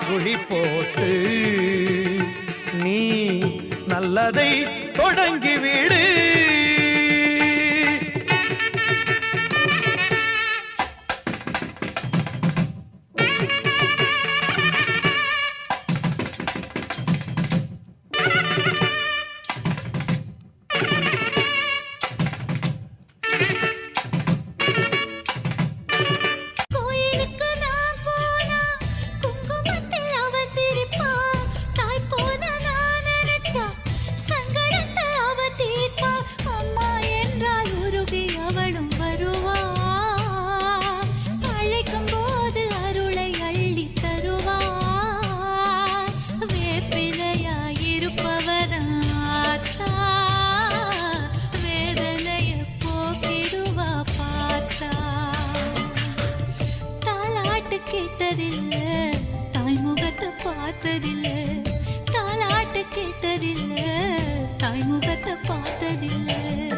சுழி போட்டு நீ நல்லதை தொடங்கிவிடு பார்த்ததில்ல தாலாட்ட கேட்டதில்ல. தாய்முகத்தை பார்த்ததில்லை.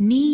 நீ